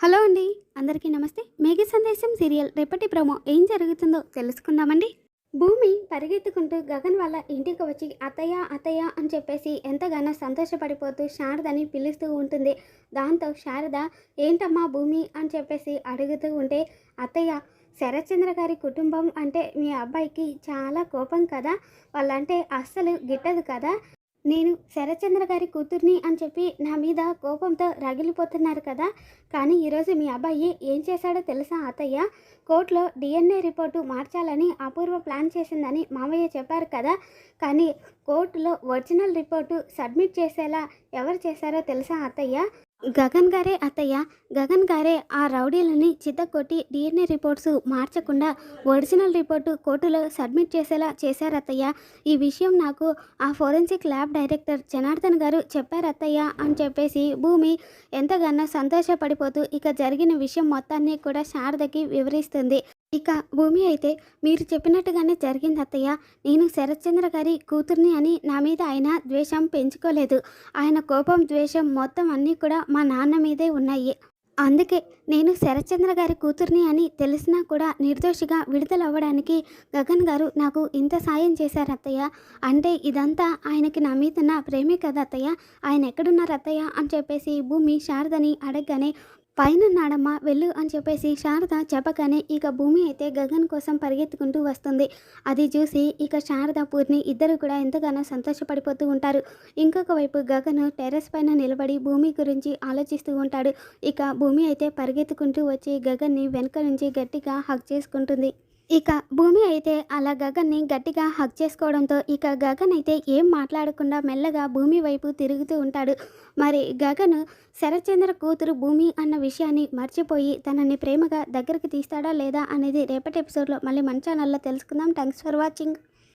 Hello అండి. అందరికీ నమస్తే. మేఘ సందేశం సీరియల్ రేపటి ప్రోమో ఏం జరుగుతుందో తెలుసుకుందామండి. భూమి పరిగెత్తుకుంటూ గగన్ వాళ్ళ ఇంటికి వచ్చి అత్తయ్య అత్తయ్య అని చెప్పేసి ఎంతగానో సంతోషపడిపోతూ శారదని పిలుస్తూ ఉంటుంది. దాంతో శారద ఏంటమ్మా భూమి అని చెప్పేసి అడుగుతూ ఉంటే అత్తయ్య శరత్చంద్ర గారి కుటుంబం అంటే మీ అబ్బాయికి చాలా కోపం కదా? వాళ్ళంటే అస్సలు గిట్టదు కదా? నేను శరత్చంద్ర గారి కూతుర్ని అని చెప్పి నా మీద కోపంతో రగిలిపోతున్నారు కదా. కానీ ఈరోజు మీ అబ్బాయి ఏం చేశాడో తెలుసా అత్తయ్య? కోర్టులో డిఎన్ఏ రిపోర్టు మార్చాలని అపూర్వ ప్లాన్ చేసిందని మామయ్య చెప్పారు కదా. కానీ కోర్టులో ఒరిజినల్ రిపోర్టు సబ్మిట్ చేసేలా ఎవరు చేశారో తెలుసా అత్తయ్య? గగన్ గారే అత్తయ్య. గగన్ గారే ఆ రౌడీలని చిత్తకొట్టి డిఎన్ఏ రిపోర్ట్స్ మార్చకుండా ఒరిజినల్ రిపోర్టు కోర్టులో సబ్మిట్ చేసేలా చేశారు అత్తయ్య ఈ విషయం నాకు ఆ ఫోరెన్సిక్ ల్యాబ్ డైరెక్టర్ జనార్దన్ గారు చెప్పారు అత్తయ్య అని చెప్పేసి భూమి ఎంతగానో సంతోషపడిపోతూ ఇక జరిగిన విషయం మొత్తాన్ని కూడా శారదకి వివరిస్తుంది. ఇక భూమి అయితే మీరు చెప్పినట్టుగానే జరిగింది అత్తయ్య. నేను శరత్చంద్ర గారి కూతుర్ని అని నా మీద ఆయన ద్వేషం పెంచుకోలేదు. ఆయన కోపం ద్వేషం మొత్తం అన్నీ కూడా మా నాన్న మీదే ఉన్నాయి. అందుకే నేను శరత్చంద్ర గారి కూతుర్ని అని తెలిసినా కూడా నిర్దోషిగా విడుదల అవ్వడానికి గగన్ గారు నాకు ఇంత సాయం చేశారు అత్తయ్య. అంటే ఇదంతా ఆయనకి నా మీద నా ప్రేమే కదా అత్తయ్య. ఆయన ఎక్కడున్నారు అత్తయ్య అని చెప్పేసి భూమి శారదని అడగగానే పైన నాడమ్మ వెళ్ళు అని చెప్పేసి శారద చెప్పగానే ఇక భూమి అయితే గగన్ కోసం పరిగెత్తుకుంటూ వస్తుంది. అది చూసి ఇక శారద పూర్ణి ఇద్దరు కూడా ఎంతగానో సంతోషపడిపోతూ ఉంటారు. ఇంకొక వైపు గగన్ టెర్రస్ పైన నిలబడి భూమి గురించి ఆలోచిస్తూ ఉంటాడు. ఇక భూమి అయితే పరిగెత్తుకుంటూ వచ్చి గగన్ని వెనక నుంచి గట్టిగా హక్ చేసుకుంటుంది. ఇక భూమి అయితే అలా గగన్ని గట్టిగా హక్ చేసుకోవడంతో ఇక గగన్ అయితే ఏం మాట్లాడకుండా మెల్లగా భూమి వైపు తిరుగుతూ ఉంటాడు. మరి గగన్ శరత్చంద్ర కూతురు భూమి అన్న విషయాన్ని మర్చిపోయి తనని ప్రేమగా దగ్గరికి తీస్తాడా లేదా అనేది రేపటి ఎపిసోడ్లో మళ్ళీ మన ఛానల్లో తెలుసుకుందాం. Thanks for watching.